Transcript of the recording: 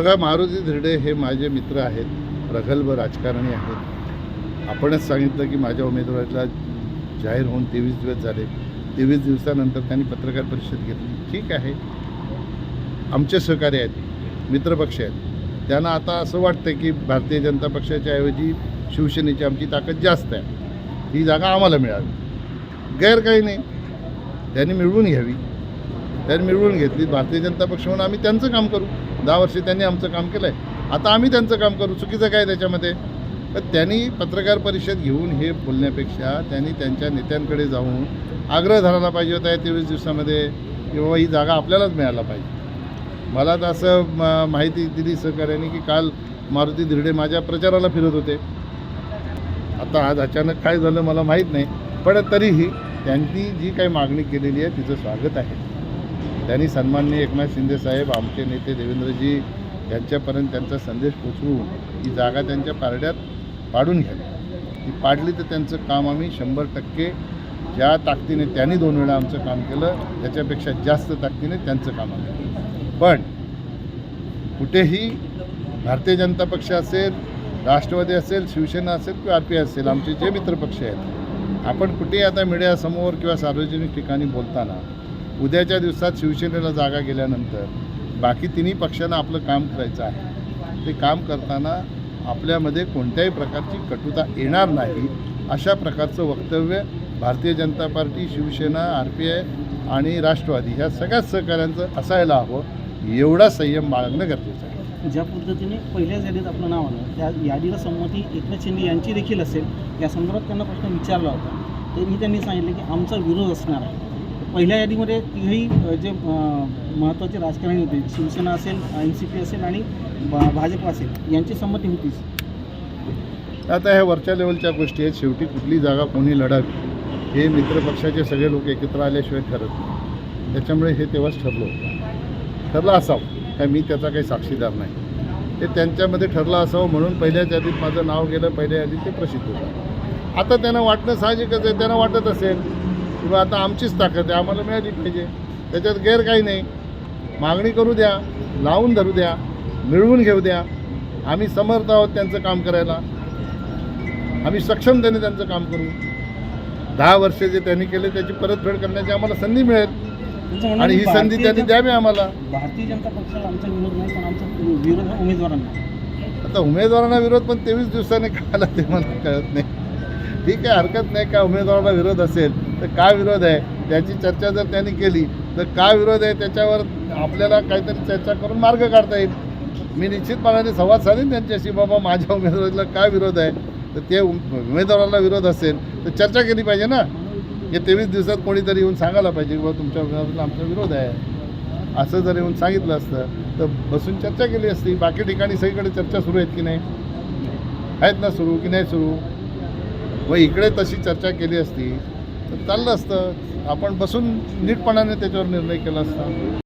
बघा मारुती धिरडे हे माझे मित्र आहेत प्रगल्भ राजकारणी आहेत. आपणच सांगितलं की माझ्या उमेदवारीला जाहीर होऊन तेवीस दिवस झाले. तेवीस दिवसानंतर त्यांनी पत्रकार परिषद घेतली. ठीक आहे. आमचे सहकारी आहेत मित्रपक्ष आहेत. त्यांना आता असं वाटतं की भारतीय जनता पक्षाच्या ऐवजी शिवसेनेची आमची ताकद जास्त आहे. ही जागा आम्हाला मिळावी. गैर काही नाही त्यांनी मिळवून घ्यावी. त्यांनी मिळवून घेतली. भारतीय जनता पक्ष म्हणून आम्ही त्यांचं काम करू. दहा वर्षे त्यांनी आमचं काम केलं आहे आता आम्ही त्यांचं काम करू. चुकीचं काय त्याच्यामध्ये? तर त्यांनी पत्रकार परिषद घेऊन हे बोलण्यापेक्षा त्यांनी त्यांच्या नेत्यांकडे जाऊन आग्रह धरायला पाहिजे होता या तेवीस दिवसामध्ये किंवा ही जागा आपल्यालाच मिळायला पाहिजे. मला तर असं म- माहिती दिली सहकार्याने की काल मारुती धिरडे माझ्या प्रचाराला फिरत होते. आता आज अचानक काय झालं मला माहीत नाही. पण तरीही त्यांनी जी काही मागणी केलेली आहे तिचं स्वागत आहे. त्यांनी सन्माननीय एकनाथ शिंदे साहेब आमचे नेते देवेंद्रजी यांच्यापर्यंत त्यांचा संदेश पोचवून ही जागा त्यांच्या पारड्यात पाडून घ्यावी. ती पाडली तर त्यांचं काम आम्ही शंभर टक्के ज्या ताकदीने त्यांनी दोन वेळा आमचं काम केलं त्याच्यापेक्षा जास्त ताकदीने त्यांचं काम आम्ही पण कुठेही भारतीय जनता पक्ष असेल राष्ट्रवादी असेल शिवसेना असेल किंवा आर पी असेल आमचे जे मित्रपक्ष आहेत आपण कुठेही आता मीडियासमोर किंवा सार्वजनिक ठिकाणी बोलताना उद्याच्या दिवसात शिवसेनेला जागा गेल्यानंतर बाकी तिन्ही पक्षांना आपलं काम करायचं आहे. ते काम करताना आपल्यामध्ये कोणत्याही प्रकारची कटुता येणार नाही अशा प्रकारचं वक्तव्य Bharatiya Janata Party Shiv Sena R P I आणि राष्ट्रवादी ह्या सगळ्याच सहकाऱ्यांचं असायला हवं एवढा संयम बाळगणं गरजेचं आहे. ज्या पद्धतीने पहिल्याच यादीत आपलं नाव आलं त्या यादीला संमती एकनाथ शिंदे यांची देखील असेल या संदर्भात त्यांना प्रश्न विचारला होता. तरी त्यांनी सांगितलं की आमचा विरोध असणार आहे. पहिल्या यादीमध्ये तिघही जे महत्त्वाचे राजकारणी होते शिवसेना असेल एन सी पी असेल आणि भा- भाजप असेल यांची संमती होतीच. आता ह्या वरच्या लेवलच्या गोष्टी आहेत. शेवटी कुठली जागा कोणी लढावी हे मित्रपक्षाचे सगळे लोक एकत्र आल्याशिवाय ठरत नाही. त्याच्यामुळे हे तेव्हाच ठरलं होतं. ठरलं असावं. काय मी त्याचा काही साक्षीदार नाही. ते त्यांच्यामध्ये ठरलं असावं म्हणून पहिल्याच यादीत माझं नाव गेलं पहिल्या यादीत ते प्रसिद्ध होतं. आता त्यांना वाटणं साहजिकच आहे. त्यांना वाटत असेल किंवा आता आमचीच ताकद आहे आम्हाला मिळाली पाहिजे. त्याच्यात गैर काही नाही. मागणी करू द्या लावून धरू द्या मिळवून घेऊ द्या. आम्ही समर्थ आहोत त्यांचं काम करायला. आम्ही सक्षमतेने त्यांचं काम करू. दहा वर्षे जे त्यांनी केले त्याची परतफेड करण्याची आम्हाला संधी मिळेल. आणि ही भारतीय संधी त्यांनी द्यावी आम्हाला. भारतीय जनता पक्षाला आमचा विरोध नाही पण आमचा विरोध हा उमेदवारांना. आता उमेदवारांना विरोध पण तेवीस दिवसाने का आला ते मला कळत नाही. ठीक आहे हरकत नाही का उमेदवाराला विरोध असेल? तर का विरोध आहे? त्याची चर्चा जर त्यांनी केली तर का विरोध आहे? त्याच्यावर आपल्याला काहीतरी चर्चा करून मार्ग काढता येईल. मी निश्चितपणाने संवाद साधेन त्यांच्याशी. बाबा माझ्या उमेदवाराला काय विरोध आहे? तर ते उमेदवाराला विरोध असेल तर चर्चा केली पाहिजे ना. या तेवीस दिवसात कोणीतरी येऊन सांगायला पाहिजे की बाबा तुमच्या उमेदवाराला आमचा विरोध आहे. असं जर येऊन सांगितलं असतं तर बसून चर्चा केली असती. बाकी ठिकाणी सगळीकडे चर्चा सुरू आहेत की नाही? आहेत ना सुरू की नाही सुरू? व इकडे तशी चर्चा केली असती तर चाललं असतं. आपण बसून नीटपणाने त्याच्यावर निर्णय केला असता.